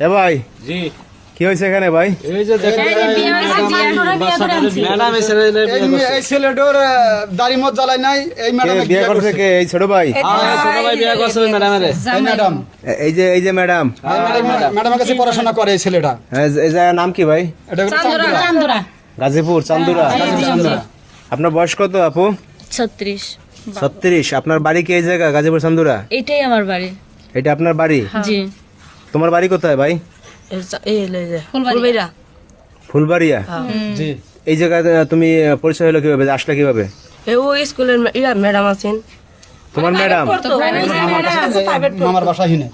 এ ভাই জি। কি হয়েছে এখানে ভাই? এই যে ম্যাডাম এই। ছেলেটার দাড়ি মত জ্বালায় নাই এই ম্যাডাম বিয়ে করছে কে? এই ছোট ভাই? হ্যাঁ, ছোট ভাই বিয়ে করছে ম্যাডামের। এই ম্যাডাম। এই যে এই যে ম্যাডাম। ম্যাডামের কাছে পড়াশোনা করে এই ছেলেটা। এই জায়গার নাম কি ভাই? এটা চান্দুরা। চান্দুরা। গাজীপুর চান্দুরা। চান্দুরা। আপনার বয়স কত আপু? ছত্রিশ। ছত্রিশ। আপনার বাড়ি কি এই জায়গা গাজীপুর চান্দুরা? এটাই আমার বাড়ি। এটা আপনার বাড়ি? জি। তোমার বাড়ি কোথায় ভাই? ফুলবাড়িয়া। ফুলবাড়িয়া। জি এই জায়গায় তুমি পরিচয় হলো কীভাবে? আসলে কীভাবে? ও স্কুলের ইয়া ম্যাডাম আছেন। তোমার ম্যাডাম? মামার বাসা হিনে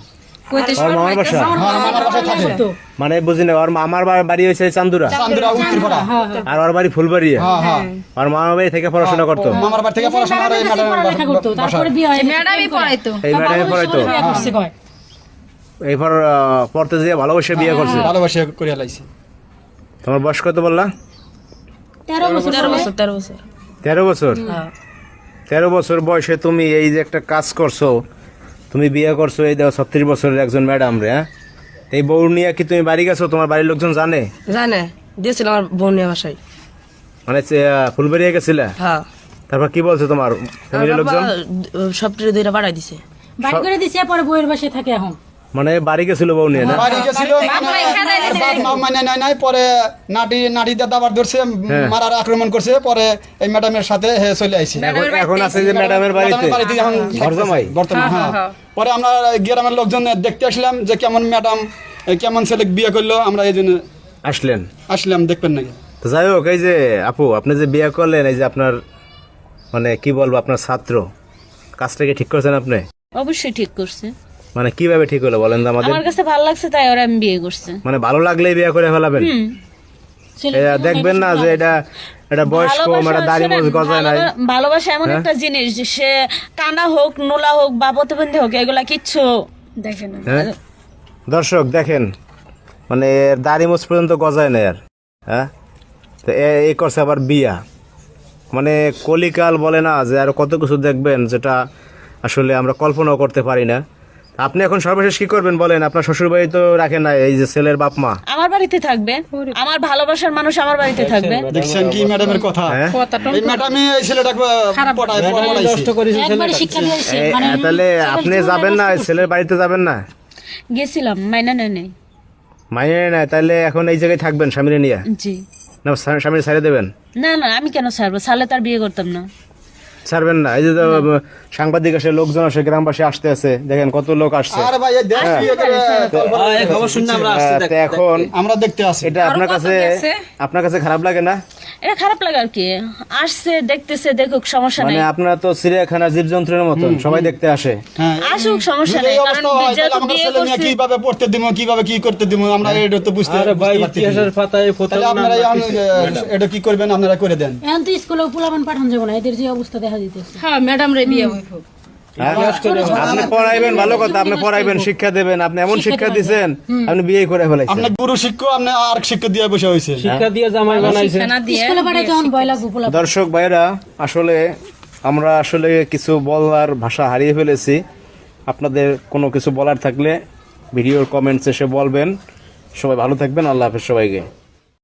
মামার বাসা হ্যাঁ, মামার থাকে। মানে বুঝি না ওর মা- বাড়ি হয়েছে চান্দুরা। চান্দুরা আর ওর বাড়ি ফুলবাড়িয়া? হ্যাঁ হ্যাঁ। আর মামার বাড়ি থেকে পড়াশোনা করতো? মামার বাড়ি থেকে পড়াশোনা করে এই ম্যাডামই পড়াইতো। এই ম্যাডামে পড়াইতো। এরপর পড়তে যেয়ে ভালোবাসে বিয়ে করছে। ভালোবাসে করিয়া লাইছে। তোমার বয়স কত বললা? তেরো বছর। তেরো বছর তেরো বছর। তেরো বছর? বয়সে তুমি এই যে একটা কাজ করছ তুমি বিয়ে করছ এই দেখো ছত্রিশ বছরের একজন ম্যাডাম রে হ্যাঁ? এই বউ নিয়ে কি তুমি বাড়ি গেছো? তোমার বাড়ির লোকজন জানে? জানে। দিয়েছিল আমার বোনের বাসায়। মানে ফুলবাড়িয়া গেছিলা? হ্যাঁ। তারপর কি বলছে তোমার? ফ্যামিলির লোকজন? সবটির দুইটা বাড়াই দিছে। বাড়ি করে দিছে পরে বইয়ের বাসে থাকে এখন। মানে বাড়ি গেছিল বউ নিয়ে না? বাড়ি গেছিল মানে মানে নাই নাই পরে নাটি নাটি দিয়ে দাবার ধরছে মারার আক্রমণ করছে পরে এই ম্যাডামের সাথে হে চলে আইছে। এখন আছে যে ম্যাডামের বাড়িতে? এখন ঘর জামাই বর্তমান হ্যাঁ পরে আমরা গ্রামের লোকজন দেখতে আসলাম যে কেমন ম্যাডাম কেমন ছেলে বিয়ে করল আমরা এই জন্য আসলেন? আসলাম দেখবেন নাকি তো যাই হোক এই যে আপু আপনি যে বিয়ে করলেন এই যে আপনার মানে কি বলব আপনার ছাত্র কাজটাকে ঠিক করছেন আপনি? অবশ্যই ঠিক করছে। মানে কীভাবে ঠিক হলো বলেন তো আমাদের? আমার কাছে ভালো লাগছে তাই ওরা আমি বিয়ে করছে। মানে ভালো লাগলেই বিয়ে করে ফেলাবেন? দেখবেন না যে এটা এটা বয়স কম এটা দাড়ি গজায় নাই। ভালোবাসা এমন হ্যাঁ? একটা জিনিস যে সে কানা হোক নোলা হোক বা প্রতিবন্ধী হোক এগুলা কিচ্ছু দেখে না। হ্যাঁ? দর্শক দেখেন মানে দাড়ি মোজ পর্যন্ত গজায় না আর হ্যাঁ? তো এই করছে আবার বিয়া। মানে কলিকাল বলে না যে আর কত কিছু দেখবেন যেটা আসলে আমরা কল্পনাও করতে পারি না। আপনি এখন সর্বশেষ কি করবেন বলেন? আপনার শ্বশুর বাড়ি তো রাখেন না এই যে ছেলের বাপ মা। আমার বাড়িতে থাকবে আমার ভালোবাসার মানুষ আমার বাড়িতে থাকবে দেখছেন কি ম্যাডামের কথা? হ্যাঁ? এই ম্যাডামই এই ছেলেটাকে পটায় পড়াইছে নষ্ট করেছে একবারে শিক্ষা দিয়েছে মানে তাহলে আপনি যাবেন না? এই ছেলের বাড়িতে যাবেন না? গেছিলাম মাইনা নেই নেই। মাইনে না তাহলে এখন এই জায়গায় থাকবেন স্বামীরে নিয়ে? জি। না স্বামীর ছেড়ে দেবেন? না না আমি কেন ছাড়বো? ছাড়লে তার বিয়ে করতাম না। ছাড়বেন না। এই যে সাংবাদিক আসে লোকজন আসে গ্রামবাসী আসতে আছে দেখেন কত লোক আসছে। হ্যাঁ, হ্যাঁ, এখন আমরা দেখতে আসি। এটা আপনার কাছে আপনার কাছে খারাপ লাগে না? এটা খারাপ লাগে আর কি। আসছে দেখতেছে দেখুক সমস্যা মানে আপনারা তো চিড়িয়াখানা জীবজন্তুর মতন সবাই দেখতে আসে। হ্যাঁ। আসুক সমস্যা নেই কারণ হয় যেহেতু বিয়ে করছে কীভাবে পড়তে দিব কীভাবে কি করতে দিব আমরা এটা তো বুঝতে আরে ভাই। ইতিহাসের পাতায় আপনারা এটা কি করবেন আপনারা করে দেন। এখন তো স্কুলে পোলাপান পাঠানো যাব না এদের যে অবস্থা দেখা দিতেছে। হ্যাঁ ম্যাডাম রে বিয়ে হইব। হ্যাঁ? আপনি পড়াইবেন ভালো কথা আপনি পড়াইবেন শিক্ষা দেবেন আপনি এমন শিক্ষা দিছেন আপনি বিয়ে করে ফেলাইছেন। আপনার গুরু শিক্ষক আপনি আর শিক্ষক দিয়ে বসে হয়েছে শিক্ষা দিয়ে জামাই দর্শক ভাইরা আসলে আমরা আসলে কিছু বলার ভাষা হারিয়ে ফেলেছি। আপনাদের কোনো কিছু বলার থাকলে ভিডিওর কমেন্টস এসে বলবেন। সবাই ভালো থাকবেন আল্লাহ হাফেজ সবাইকে।